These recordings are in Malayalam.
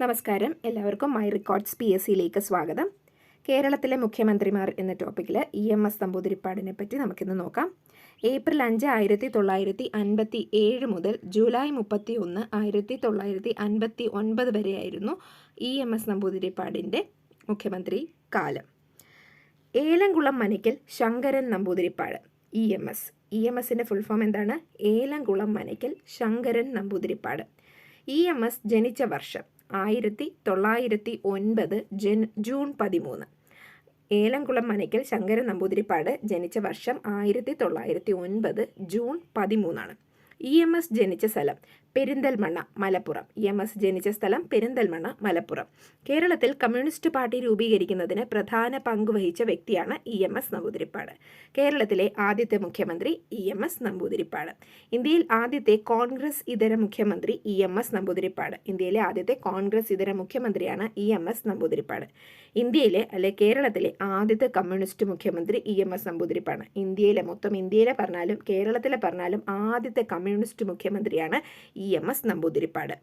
നമസ്കാരം. എല്ലാവർക്കും മൈ റെക്കോർഡ്സ് പി എസ് സിയിലേക്ക് സ്വാഗതം. കേരളത്തിലെ മുഖ്യമന്ത്രിമാർ എന്ന ടോപ്പിക്കിൽ ഇ എം എസ് നമ്പൂതിരിപ്പാടിനെ പറ്റി നമുക്കിന്ന് നോക്കാം. ഏപ്രിൽ അഞ്ച് ആയിരത്തി തൊള്ളായിരത്തി അൻപത്തി ഏഴ് മുതൽ ജൂലൈ മുപ്പത്തി ഒന്ന് ആയിരത്തി തൊള്ളായിരത്തി അൻപത്തി ഒൻപത് വരെയായിരുന്നു ഇ എം എസ് നമ്പൂതിരിപ്പാടിന്റെ മുഖ്യമന്ത്രി കാലം. Elamkulam Manakkal Sankaran Namboodiripad E M S. E M എസിന്റെ ഫുൾ ഫോം എന്താണ്? Elamkulam Manakkal Sankaran Namboodiripad E M S ജനിച്ച വർഷം ആയിരത്തി തൊള്ളായിരത്തി ഒൻപത് ജൻ ജൂൺ പതിമൂന്ന്. ഏലംകുളം മനയ്ക്കൽ ശങ്കരൻ നമ്പൂതിരിപ്പാട് ജനിച്ച വർഷം ആയിരത്തി തൊള്ളായിരത്തി ഒൻപത് ജൂൺ പതിമൂന്നാണ്. ഇ എം എസ് ജനിച്ച സ്ഥലം Perinthalmanna Malappuram. E M S ജനിച്ച സ്ഥലം പെരിന്തൽമണ്ണ മലപ്പുറം. കേരളത്തിൽ കമ്മ്യൂണിസ്റ്റ് പാർട്ടി രൂപീകരിക്കുന്നതിന് പ്രധാന പങ്ക് വഹിച്ച വ്യക്തിയാണ് ഇ എം എസ് നമ്പൂതിരിപ്പാട്. കേരളത്തിലെ ആദ്യത്തെ മുഖ്യമന്ത്രി ഇ എം എസ് നമ്പൂതിരിപ്പാട്. ഇന്ത്യയിൽ ആദ്യത്തെ കോൺഗ്രസ് ഇതര മുഖ്യമന്ത്രി ഇ എം എസ് നമ്പൂതിരിപ്പാട്. ഇന്ത്യയിലെ ആദ്യത്തെ കോൺഗ്രസ് ഇതര മുഖ്യമന്ത്രിയാണ് ഇ എം എസ് നമ്പൂതിരിപ്പാട്. ഇന്ത്യയിലെ അല്ലെ കേരളത്തിലെ ആദ്യത്തെ കമ്മ്യൂണിസ്റ്റ് മുഖ്യമന്ത്രി ഇ എം എസ് നമ്പൂതിരിപ്പാണ് ഇന്ത്യയിലെ മൊത്തം ഇന്ത്യയിലെ പറഞ്ഞാലും കേരളത്തിലെ പറഞ്ഞാലും ആദ്യത്തെ കമ്മ്യൂണിസ്റ്റ് മുഖ്യമന്ത്രിയാണ് E M S Namboodiripad.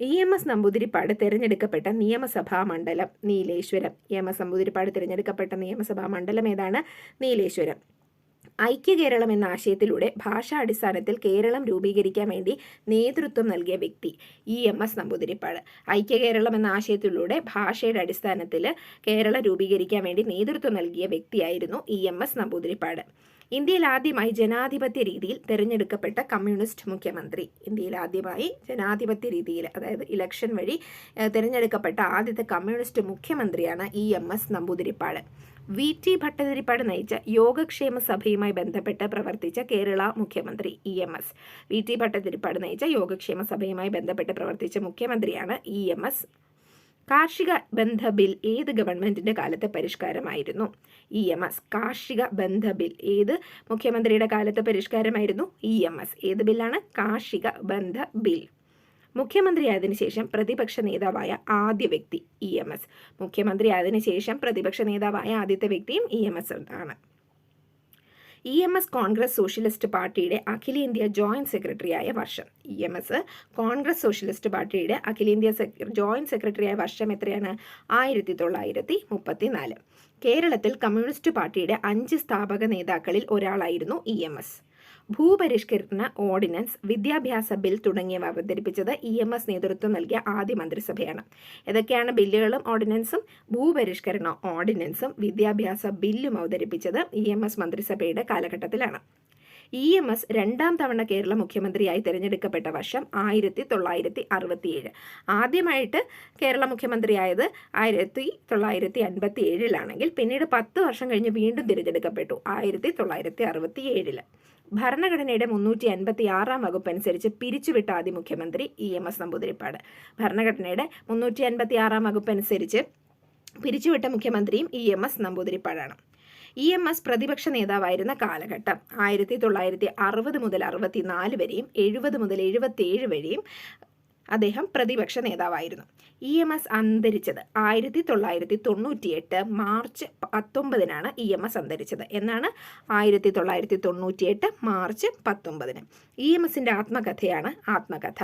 E M S Namboodiripad തിരഞ്ഞെടുക്കപ്പെട്ട നിയമസഭാ മണ്ഡലം Nileshwaram. E M S Namboodiripad തിരഞ്ഞെടുക്കപ്പെട്ട നിയമസഭാ മണ്ഡലം ഏതാണ്? നീലേശ്വരം. ഐക്യ കേരളം എന്ന ആശയത്തിലൂടെ ഭാഷാടിസ്ഥാനത്തിൽ കേരളം രൂപീകരിക്കാൻ വേണ്ടി നേതൃത്വം നൽകിയ വ്യക്തി ഇ എം എസ് നമ്പൂതിരിപ്പാട്. ഐക്യ കേരളം എന്ന ആശയത്തിലൂടെ ഭാഷയുടെ അടിസ്ഥാനത്തിൽ കേരളം രൂപീകരിക്കാൻ വേണ്ടി നേതൃത്വം നൽകിയ വ്യക്തിയായിരുന്നു ഇ എം എസ് നമ്പൂതിരിപ്പാട്. ഇന്ത്യയിൽ ആദ്യമായി ജനാധിപത്യ രീതിയിൽ തിരഞ്ഞെടുക്കപ്പെട്ട കമ്മ്യൂണിസ്റ്റ് മുഖ്യമന്ത്രി. ഇന്ത്യയിൽ ആദ്യമായി ജനാധിപത്യ രീതിയിൽ അതായത് ഇലക്ഷൻ വഴി തിരഞ്ഞെടുക്കപ്പെട്ട ആദ്യത്തെ കമ്മ്യൂണിസ്റ്റ് മുഖ്യമന്ത്രിയാണ് E M S Namboodiripad. V T Bhattathiripad നയിച്ച യോഗക്ഷേമ സഭയുമായി ബന്ധപ്പെട്ട് പ്രവർത്തിച്ച കേരള മുഖ്യമന്ത്രി E M S. V T Bhattathiripad നയിച്ച യോഗക്ഷേമ സഭയുമായി ബന്ധപ്പെട്ട് പ്രവർത്തിച്ച മുഖ്യമന്ത്രിയാണ് ഇ എം എസ് കാർഷിക ബന്ധ ബിൽ ഏത് ഗവൺമെന്റിന്റെ കാലത്തെ പരിഷ്കാരമായിരുന്നു? ഇ എം എസ് കാർഷിക ബന്ധ ബിൽ ഏത് മുഖ്യമന്ത്രിയുടെ കാലത്തെ പരിഷ്കാരമായിരുന്നു? ഇ എം എസ് ഏത് ബില്ലാണ്? കാർഷിക ബന്ധ ബിൽ. മുഖ്യമന്ത്രിയായതിനു ശേഷം പ്രതിപക്ഷ നേതാവായ ആദ്യ വ്യക്തി ഇ എം എസ്. മുഖ്യമന്ത്രിയായതിനു ശേഷം പ്രതിപക്ഷ നേതാവായ ആദ്യത്തെ വ്യക്തിയും ഇ എം എസ് ആണ്. E M S Congress Socialist പാർട്ടിയുടെ അഖിലേന്ത്യാ ജോയിന്റ് സെക്രട്ടറിയായ വർഷം. E M S Congress Socialist പാർട്ടിയുടെ അഖിലേന്ത്യാ ജോയിന്റ് സെക്രട്ടറിയായ വർഷം എത്രയാണ്? ആയിരത്തി തൊള്ളായിരത്തി മുപ്പത്തിനാല് കേരളത്തിൽ കമ്മ്യൂണിസ്റ്റ് പാർട്ടിയുടെ അഞ്ച് സ്ഥാപക നേതാക്കളിൽ ഒരാളായിരുന്നു ഇ എം എസ്. ഭൂപരിഷ്കരണ ഓർഡിനൻസ് വിദ്യാഭ്യാസ ബിൽ തുടങ്ങിയവ അവതരിപ്പിച്ചത് ഇ എം എസ് നേതൃത്വം നൽകിയ ആദ്യ മന്ത്രിസഭയാണ്. ഏതൊക്കെയാണ് ബില്ലുകളും ഓർഡിനൻസും. ഭൂപരിഷ്കരണ ഓർഡിനൻസും വിദ്യാഭ്യാസ ബില്ലും അവതരിപ്പിച്ചത് ഇ എം എസ് മന്ത്രിസഭയുടെ കാലഘട്ടത്തിലാണ്. ഇ എം എസ് രണ്ടാം തവണ കേരള മുഖ്യമന്ത്രിയായി തിരഞ്ഞെടുക്കപ്പെട്ട വർഷം ആയിരത്തി തൊള്ളായിരത്തി അറുപത്തിയേഴ് ആദ്യമായിട്ട് കേരള മുഖ്യമന്ത്രിയായത് ആയിരത്തി തൊള്ളായിരത്തി അൻപത്തി ഏഴിലാണെങ്കിൽ പിന്നീട് പത്ത് വർഷം കഴിഞ്ഞ് വീണ്ടും തിരഞ്ഞെടുക്കപ്പെട്ടു ആയിരത്തി തൊള്ളായിരത്തി അറുപത്തി ഏഴിൽ ഭരണഘടനയുടെ മുന്നൂറ്റി അൻപത്തി ആറാം വകുപ്പ് അനുസരിച്ച് പിരിച്ചുവിട്ട ആദ്യ മുഖ്യമന്ത്രി ഇ എം എസ് നമ്പൂതിരിപ്പാട്. ഭരണഘടനയുടെ മുന്നൂറ്റി അൻപത്തി ആറാം വകുപ്പ് അനുസരിച്ച് പിരിച്ചുവിട്ട മുഖ്യമന്ത്രിയും ഇ എം എസ് നമ്പൂതിരിപ്പാടാണ്. ഇ എം എസ് പ്രതിപക്ഷ നേതാവായിരുന്ന കാലഘട്ടം ആയിരത്തി തൊള്ളായിരത്തി അറുപത് മുതൽ അറുപത്തിനാല് വരെയും എഴുപത് മുതൽ എഴുപത്തേഴ് വരെയും അദ്ദേഹം പ്രതിപക്ഷ നേതാവായിരുന്നു. ഇ എം എസ് അന്തരിച്ചത് ആയിരത്തി തൊള്ളായിരത്തി തൊണ്ണൂറ്റിയെട്ട് മാർച്ച് പത്തൊമ്പതിനാണ് ഇ എം എസ് അന്തരിച്ചത്. എന്നാണ് ആയിരത്തി തൊള്ളായിരത്തി തൊണ്ണൂറ്റിയെട്ട് മാർച്ച് പത്തൊമ്പതിന്. ഇ എം എസിന്റെ ആത്മകഥയാണ് ആത്മകഥ.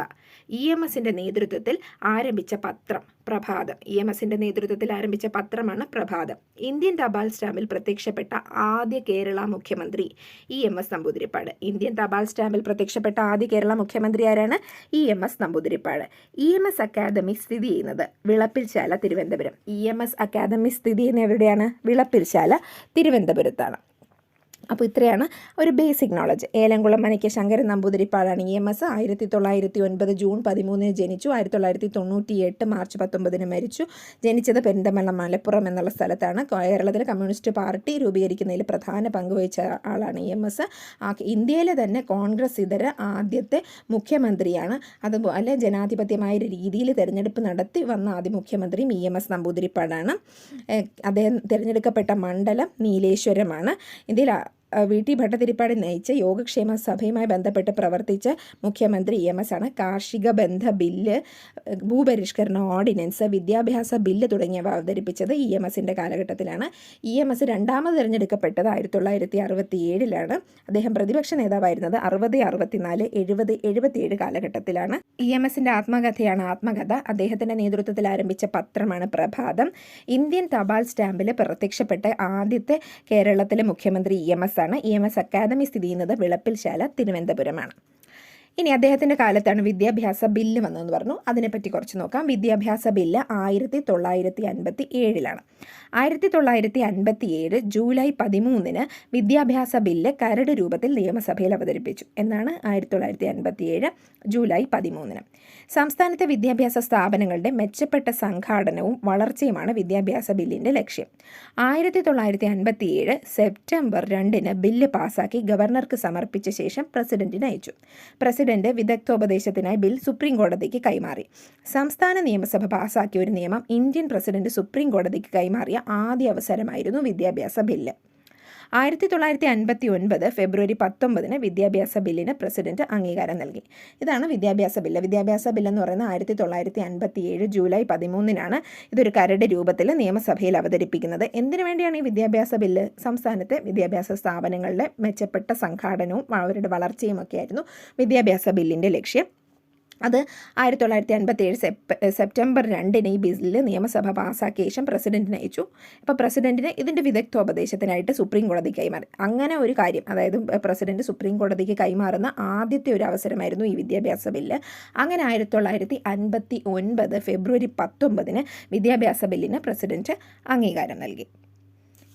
ഇ എം എസിന്റെ നേതൃത്വത്തിൽ ആരംഭിച്ച പത്രം പ്രഭാതം. ഇ എം എസിന്റെ നേതൃത്വത്തിൽ ആരംഭിച്ച പത്രമാണ് പ്രഭാതം. ഇന്ത്യൻ തപാൽ സ്റ്റാമ്പിൽ പ്രത്യക്ഷപ്പെട്ട ആദ്യ കേരള മുഖ്യമന്ത്രി E M S Namboodiripad. Indian തപാൽ സ്റ്റാമ്പിൽ പ്രത്യക്ഷപ്പെട്ട ആദ്യ കേരള മുഖ്യമന്ത്രി ആരാണ്? E M S Namboodiripad. E M S academy സ്ഥിതി ചെയ്യുന്നത്. Vilappilsala Thiruvananthapuram. E M S academy സ്ഥിതി ചെയ്യുന്ന എവിടെയാണ്? വിളപ്പിൽശാല തിരുവനന്തപുരത്താണ്. അപ്പോൾ ഇത്രയാണ് ഒരു ബേസിക് നോളജ് ഏലംകുളം മനയ്ക്ക് ശങ്കരൻ നമ്പൂതിരിപ്പാടാണ് ഇ എം എസ് ആയിരത്തി തൊള്ളായിരത്തി ഒൻപത് ജൂൺ പതിമൂന്നിന് ജനിച്ചു. ആയിരത്തി തൊള്ളായിരത്തി തൊണ്ണൂറ്റി എട്ട് മാർച്ച് പത്തൊമ്പതിന് മരിച്ചു. ജനിച്ചത് പെരിന്തമണ്ണ മലപ്പുറം എന്നുള്ള സ്ഥലത്താണ്. കേരളത്തിലെ കമ്മ്യൂണിസ്റ്റ് പാർട്ടി രൂപീകരിക്കുന്നതിൽ പ്രധാന പങ്കുവഹിച്ച ആളാണ് ഇ എം എസ് ഇന്ത്യയിലെ തന്നെ കോൺഗ്രസ് ഇതര ആദ്യത്തെ മുഖ്യമന്ത്രിയാണ്. അതുപോലെ ജനാധിപത്യമായ രീതിയിൽ തിരഞ്ഞെടുപ്പ് നടത്തി വന്ന ആദ്യ മുഖ്യമന്ത്രിയും ഇ എം എസ് നമ്പൂതിരിപ്പാടാണ് അദ്ദേഹം തിരഞ്ഞെടുക്കപ്പെട്ട മണ്ഡലം നീലേശ്വരമാണ്. ആ, വി. ടി. ഭട്ടതിരിപ്പാട് നയിച്ച യോഗക്ഷേമ സഭയുമായി ബന്ധപ്പെട്ട് പ്രവർത്തിച്ച മുഖ്യമന്ത്രി ഇ. എം. എസ്. ആണ്. കാർഷിക ബന്ധ ബില്ല് ഭൂപരിഷ്കരണ ഓർഡിനൻസ് വിദ്യാഭ്യാസ ബില്ല് തുടങ്ങിയവ അവതരിപ്പിച്ചത് ഇ. എം. എസിന്റെ കാലഘട്ടത്തിലാണ്. ഇ. എം. എസ് രണ്ടാമത് തിരഞ്ഞെടുക്കപ്പെട്ടത് ആയിരത്തി തൊള്ളായിരത്തി അറുപത്തി ഏഴിലാണ് അദ്ദേഹം പ്രതിപക്ഷ നേതാവായിരുന്നത് അറുപത് അറുപത്തിനാല് എഴുപത് എഴുപത്തിയേഴ് കാലഘട്ടത്തിലാണ്. ഇ. എം. എസിന്റെ ആത്മകഥയാണ് ആത്മകഥ. അദ്ദേഹത്തിന്റെ നേതൃത്വത്തിൽ ആരംഭിച്ച പത്രമാണ് പ്രഭാതം. ഇന്ത്യൻ തപാൽ സ്റ്റാമ്പിൽ പ്രത്യക്ഷപ്പെട്ട ആദ്യത്തെ കേരളത്തിലെ മുഖ്യമന്ത്രി ഇ. എം. എസ്. ആണ് ഇ എം എസ് അക്കാദമി സ്ഥിതി ചെയ്യുന്നത് വിളപ്പിൽശാല തിരുവനന്തപുരമാണ്. ഇനി അദ്ദേഹത്തിന്റെ കാലത്താണ് വിദ്യാഭ്യാസ ബില്ല് വന്നതെന്ന് പറഞ്ഞു. അതിനെപ്പറ്റി കുറച്ച് നോക്കാം. വിദ്യാഭ്യാസ ബില്ല് ആയിരത്തി തൊള്ളായിരത്തി അൻപത്തി ഏഴിലാണ് ആയിരത്തി തൊള്ളായിരത്തി അൻപത്തി ഏഴ് ജൂലൈ പതിമൂന്നിന് വിദ്യാഭ്യാസ ബില്ല് കരട് രൂപത്തിൽ നിയമസഭയിൽ അവതരിപ്പിച്ചു. എന്നാണ് ആയിരത്തി തൊള്ളായിരത്തി അൻപത്തി ഏഴ് ജൂലൈ പതിമൂന്നിന്. സംസ്ഥാനത്തെ വിദ്യാഭ്യാസ സ്ഥാപനങ്ങളുടെ മെച്ചപ്പെട്ട സംഘാടനവും വളർച്ചയുമാണ് വിദ്യാഭ്യാസ ബില്ലിന്റെ ലക്ഷ്യം. ആയിരത്തി തൊള്ളായിരത്തി അൻപത്തി ഏഴ് സെപ്റ്റംബർ രണ്ടിന് ബില്ല് പാസാക്കി ഗവർണർക്ക് സമർപ്പിച്ച ശേഷം പ്രസിഡന്റിന് അയച്ചു. പ്രസിഡന്റ് വിദഗ്ധോപദേശത്തിനായി ബിൽ സുപ്രീം കോടതിക്ക് കൈമാറി. സംസ്ഥാന നിയമസഭ പാസാക്കിയ ഒരു നിയമം ഇന്ത്യൻ പ്രസിഡന്റ് സുപ്രീം കോടതിക്ക് കൈമാറിയ ആദ്യ അവസരമായിരുന്നു വിദ്യാഭ്യാസ ബില്ല്. ആയിരത്തി തൊള്ളായിരത്തി അൻപത്തി ഒൻപത് ഫെബ്രുവരി പത്തൊമ്പതിന് വിദ്യാഭ്യാസ ബില്ലിന് പ്രസിഡന്റ് അംഗീകാരം നൽകി. ഇതാണ് വിദ്യാഭ്യാസ ബില്ല്. വിദ്യാഭ്യാസ ബില്ല് എന്ന് പറയുന്നത് ആയിരത്തി തൊള്ളായിരത്തി അൻപത്തി ഏഴ് ജൂലൈ പതിമൂന്നിനാണ്. ഇതൊരു കരട് രൂപത്തിൽ നിയമസഭയിൽ അവതരിപ്പിക്കുന്നത്. എന്തിനു വേണ്ടിയാണ് ഈ വിദ്യാഭ്യാസ ബില്ല്? സംസ്ഥാനത്തെ വിദ്യാഭ്യാസ സ്ഥാപനങ്ങളുടെ മെച്ചപ്പെട്ട സംഘാടനവും അവരുടെ വളർച്ചയും ഒക്കെയായിരുന്നു വിദ്യാഭ്യാസ ബില്ലിന്റെ ലക്ഷ്യം. അത് ആയിരത്തി തൊള്ളായിരത്തി അൻപത്തി ഏഴ് സെപ് സെപ്റ്റംബർ രണ്ടിന് ഈ ബില്ല് നിയമസഭ പാസ്സാക്കിയ ശേഷം പ്രസിഡന്റിന് അയച്ചു. അപ്പോൾ പ്രസിഡന്റിന് ഇതിന്റെ വിദഗ്ധോപദേശത്തിനായിട്ട് സുപ്രീം കോടതി കൈമാറി. അങ്ങനെ ഒരു കാര്യം അതായത് പ്രസിഡന്റ് സുപ്രീം കോടതിക്ക് കൈമാറുന്ന ആദ്യത്തെ ഒരു അവസരമായിരുന്നു ഈ വിദ്യാഭ്യാസ ബില്ല്. അങ്ങനെ ആയിരത്തി തൊള്ളായിരത്തി അൻപത്തി ഒൻപത് ഫെബ്രുവരി പത്തൊമ്പതിന് വിദ്യാഭ്യാസ ബില്ലിന് പ്രസിഡന്റ് അംഗീകാരം നൽകി.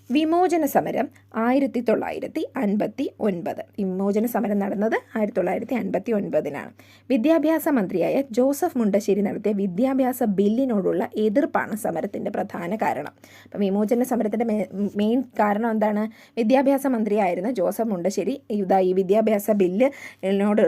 വിമോചന സമരം ആയിരത്തി തൊള്ളായിരത്തി അൻപത്തി ഒൻപത് വിമോചന സമരം നടന്നത് ആയിരത്തി തൊള്ളായിരത്തി അൻപത്തി ഒൻപതിനാണ് വിദ്യാഭ്യാസ മന്ത്രിയായ ജോസഫ് മുണ്ടശ്ശേരി നടത്തിയ വിദ്യാഭ്യാസ ബില്ലിനോടുള്ള എതിർപ്പാണ് സമരത്തിന്റെ പ്രധാന കാരണം. അപ്പം വിമോചന സമരത്തിന്റെ മെയിൻ കാരണം എന്താണ്? വിദ്യാഭ്യാസ മന്ത്രിയായിരുന്ന ജോസഫ് മുണ്ടശ്ശേരി ഇതാ ഈ വിദ്യാഭ്യാസ ബില്ലിനോട്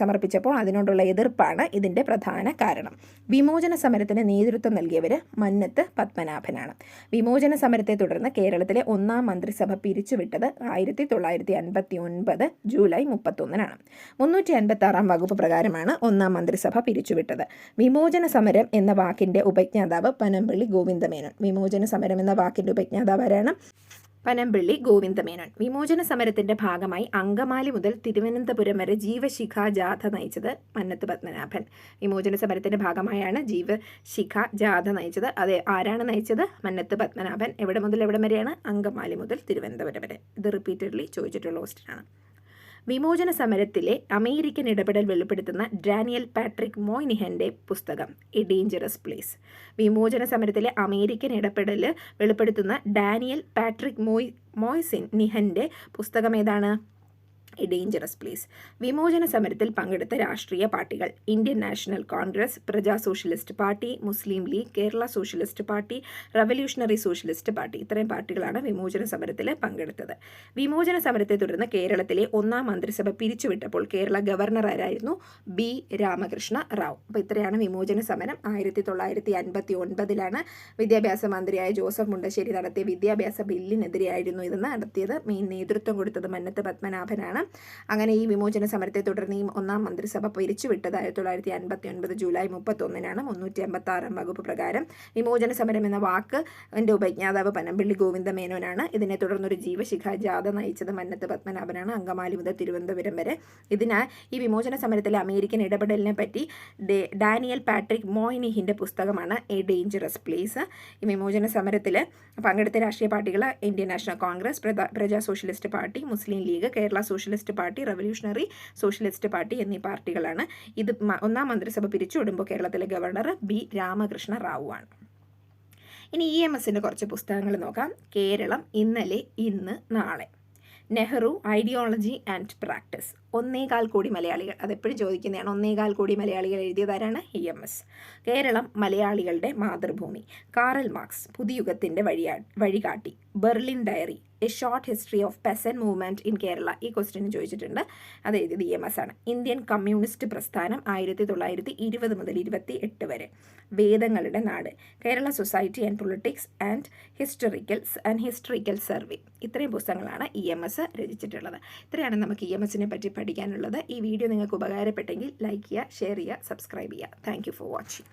സമർപ്പിച്ചപ്പോൾ അതിനോടുള്ള എതിർപ്പാണ് ഇതിന്റെ പ്രധാന കാരണം. വിമോചന സമരത്തിന് നേതൃത്വം നൽകിയവർ മന്നത്ത് പത്മനാഭനാണ്. വിമോചന സമരത്തെ തുടർന്ന് കേരളത്തിലെ ഒന്നാം മന്ത്രിസഭ പിരിച്ചുവിട്ടത് ആയിരത്തി തൊള്ളായിരത്തി അൻപത്തി ഒൻപത് ജൂലൈ മുപ്പത്തൊന്നിനാണ്. മുന്നൂറ്റി അൻപത്തി ആറാം വകുപ്പ് പ്രകാരമാണ് ഒന്നാം മന്ത്രിസഭ പിരിച്ചുവിട്ടത്. വിമോചന സമരം എന്ന വാക്കിന്റെ ഉപജ്ഞാതാവ് പനമ്പള്ളി ഗോവിന്ദമേനോൻ. വിമോചന സമരം എന്ന വാക്കിന്റെ ഉപജ്ഞാതാവ് ആരാണ്? പനമ്പള്ളി ഗോവിന്ദമേനോൻ. വിമോചന സമരത്തിന്റെ ഭാഗമായി അങ്കമാലി മുതൽ തിരുവനന്തപുരം വരെ ജീവശിഖ ജാഥ നയിച്ചത് മന്നത്ത് പത്മനാഭൻ. വിമോചന സമരത്തിന്റെ ഭാഗമായാണ് ജീവശിഖ ജാഥ നയിച്ചത്. അത് ആരാണ് നയിച്ചത്? മന്നത്ത് പത്മനാഭൻ. എവിടെ മുതൽ എവിടെ വരെയാണ്? അങ്കമാലി മുതൽ തിരുവനന്തപുരം വരെ. ഇത് റിപ്പീറ്റഡ്ലി ചോദിച്ചിട്ടുള്ള ക്വസ്റ്റ്യനാണ് വിമോചന സമരത്തിലെ അമേരിക്കൻ ഇടപെടൽ വെളിപ്പെടുത്തുന്ന ഡാനിയൽ പാട്രിക് മോയ്നിഹന്റെ പുസ്തകം എ ഡേഞ്ചറസ് പ്ലേസ്. വിമോചന സമരത്തിലെ അമേരിക്കൻ ഇടപെടൽ വെളിപ്പെടുത്തുന്ന ഡാനിയൽ പാട്രിക് മോയ് മോയ്സിൻ നിഹന്റെ പുസ്തകം ഏതാണ് എ ഡേഞ്ചറസ് പ്ലേസ് വിമോചന സമരത്തിൽ പങ്കെടുത്ത രാഷ്ട്രീയ പാർട്ടികൾ Indian National Congress Praja Socialist Party Muslim League Kerala Socialist Party Revolutionary Socialist Party ഇത്രയും പാർട്ടികളാണ് വിമോചന സമരത്തിൽ പങ്കെടുത്തത്. വിമോചന സമരത്തെ തുടർന്ന് കേരളത്തിലെ ഒന്നാം മന്ത്രിസഭ പിരിച്ചുവിട്ടപ്പോൾ കേരള ഗവർണർ ആരായിരുന്നു? ബി. രാമകൃഷ്ണ റാവു. അപ്പോൾ ഇത്രയാണ് വിമോചന സമരം. ആയിരത്തി തൊള്ളായിരത്തി അൻപത്തി ഒൻപതിലാണ് വിദ്യാഭ്യാസ മന്ത്രിയായ ജോസഫ് മുണ്ടശ്ശേരി നടത്തിയ വിദ്യാഭ്യാസ ബില്ലിനെതിരെയായിരുന്നു ഇത് നടത്തിയത്. മെയിൻ നേതൃത്വം കൊടുത്തത് മന്നത്ത് പത്മനാഭനാണ്. അങ്ങനെ ഈ വിമോചന സമരത്തെ തുടർന്ന് ഈ ഒന്നാം മന്ത്രിസഭ പിരിച്ചുവിട്ടത് ആയിരത്തി തൊള്ളായിരത്തി അൻപത്തി ഒൻപത് ജൂലൈ മുപ്പത്തൊന്നിനാണ് മുന്നൂറ്റി അമ്പത്തി ആറാം വകുപ്പ് പ്രകാരം വിമോചന സമരം എന്ന വാക്ക് എന്റെ ഉപജ്ഞാതാവ് പനമ്പിള്ളി ഗോവിന്ദ മേനോനാണ്. ഇതിനെ തുടർന്നൊരു ജീവശിഖ ജാഥ നയിച്ചത് മന്നത്ത് പത്മനാഭനാണ്. അങ്കമാലി മുതൽ തിരുവനന്തപുരം വരെ. ഇതിനാൽ ഈ വിമോചന സമരത്തിലെ അമേരിക്കൻ ഇടപെടലിനെ പറ്റി ഡാനിയൽ പാട്രിക് മോഹിനിഹിന്റെ പുസ്തകമാണ് എ ഡേഞ്ചറസ് പ്ലേസ്. ഈ വിമോചന സമരത്തിൽ പങ്കെടുത്ത രാഷ്ട്രീയ പാർട്ടികൾ Indian National Congress Praja Socialist Party Muslim League Kerala Socialist Party Revolutionary Socialist Party എന്നീ പാർട്ടികളാണ്. ഇത് ഒന്നാം മന്ത്രിസഭ പിരിച്ചുവിടുമ്പോൾ കേരളത്തിലെ ഗവർണർ ബി രാമകൃഷ്ണ റാവു ആണ്. ഇനി ഇ എം എസിന്റെ കുറച്ച് പുസ്തകങ്ങൾ നോക്കാം. കേരളം ഇന്നലെ ഇന്ന് നാളെ. Nehru ideology and practice. ഒന്നേകാൽ കോടി മലയാളികൾ അതെപ്പോഴും ചോദിക്കുന്നതാണ് ഒന്നേകാൽ കോടി മലയാളികൾ എഴുതിയതാരാണ്? E M S. കേരളം മലയാളികളുടെ മാതൃഭൂമി. കാറൽ മാർക്സ് പുതുയുഗത്തിന്റെ വഴിയാ വഴികാട്ടി. Berlin diary a short history of peasant movement in Kerala ഈ ക്വസ്റ്റ്യൻ ചോദിച്ചിട്ടുണ്ട്. അത് എഴുതിയത് ഇ എം എസ് ആണ്. ഇന്ത്യൻ കമ്മ്യൂണിസ്റ്റ് പ്രസ്ഥാനം ആയിരത്തി തൊള്ളായിരത്തി ഇരുപത് മുതൽ ഇരുപത്തി എട്ട് വരെ. വേദങ്ങളുടെ നാട്. Kerala society and politics and historical and historical survey. ഇത്രയും പുസ്തകങ്ങളാണ് ഇ എം എസ് രചിച്ചിട്ടുള്ളത്. ഇത്രയാണ് നമുക്ക് ഇ എം എസിനെ പറ്റി പഠിക്കാനുള്ളത്. ഈ വീഡിയോ നിങ്ങൾക്ക് ഉപകാരപ്പെട്ടെങ്കിൽ ലൈക്ക് ചെയ്യുക ഷെയർ ചെയ്യുക സബ്സ്ക്രൈബ് ചെയ്യുക. Thank for watching